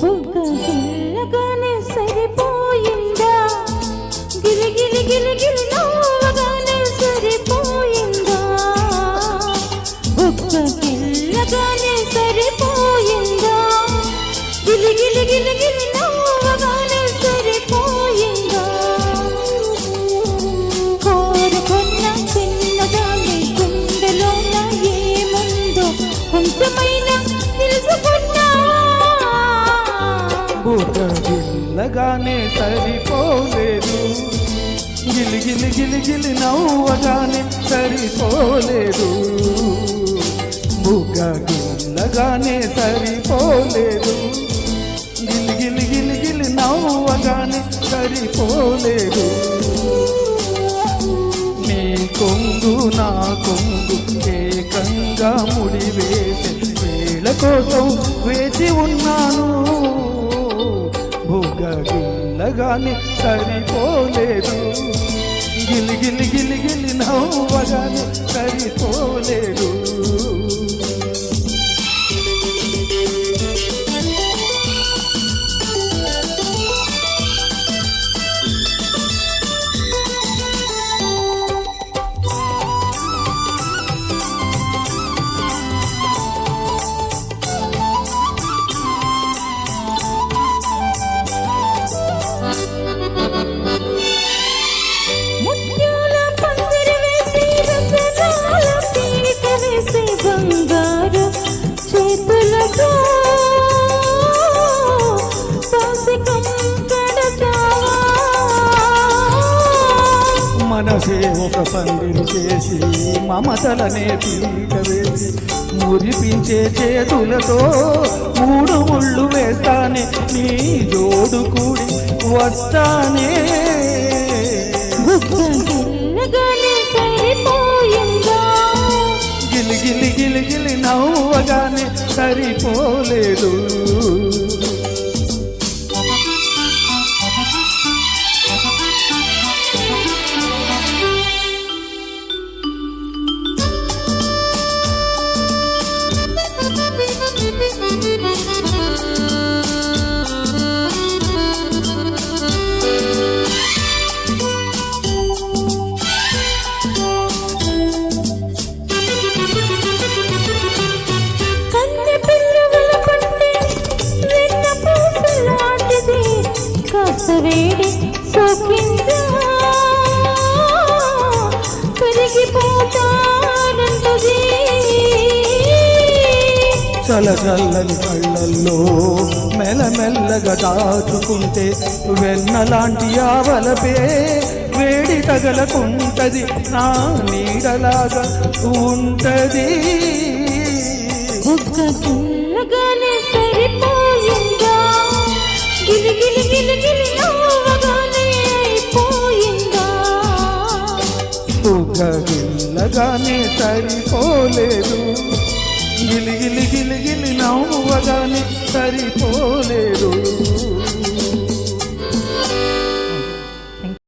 బుగ్గ గిల్లగానే సరిపోయిందా? గిలి గిలి గిలి గిలి నవ్వగానే సరిపోయిందా? బుగ్గ గిల్లగానే బుర్ర గిల్లగానే సరిపోలేదు. గిలి గిలి గిలి గిలి నవ్వగానే సరిపోలేదు. బుగ్గ గిల్లగానే సరిపోలేదు. గిలి గిలి గిలి గిలి నవ్వగానే సరిపోలేదు. నీ కొంగు నా కొంగు ఏకంగా ముడివేసే వేళ కోసం వేచి ఉన్నాను. గిల్లగానే సరిపోలేదు. మనసే చేసి మమతలనే పీట వేసి మురిపించే చేతులతో మూడు ముళ్ళు వేస్తానే నీ జోడు కూడి వస్తానే. గిలి గిలి గిలి గిలి నవ్వగానే సరిపోలేదు. వేడి సోకిందా? కరిగిపోతానంటది చల చల్లని కళ్ళల్లో మెల్లమెల్లగా దాచుకుంటే వెన్నలాంటి ఆవలపే వేడి తగలకుంటది. నా నీడలాగా ఉంటది. తూకగిల్లగానే సరిపోలేదు. గిలిగిలి గిలిగిలి నవ్వగానే సరిపోలేదు.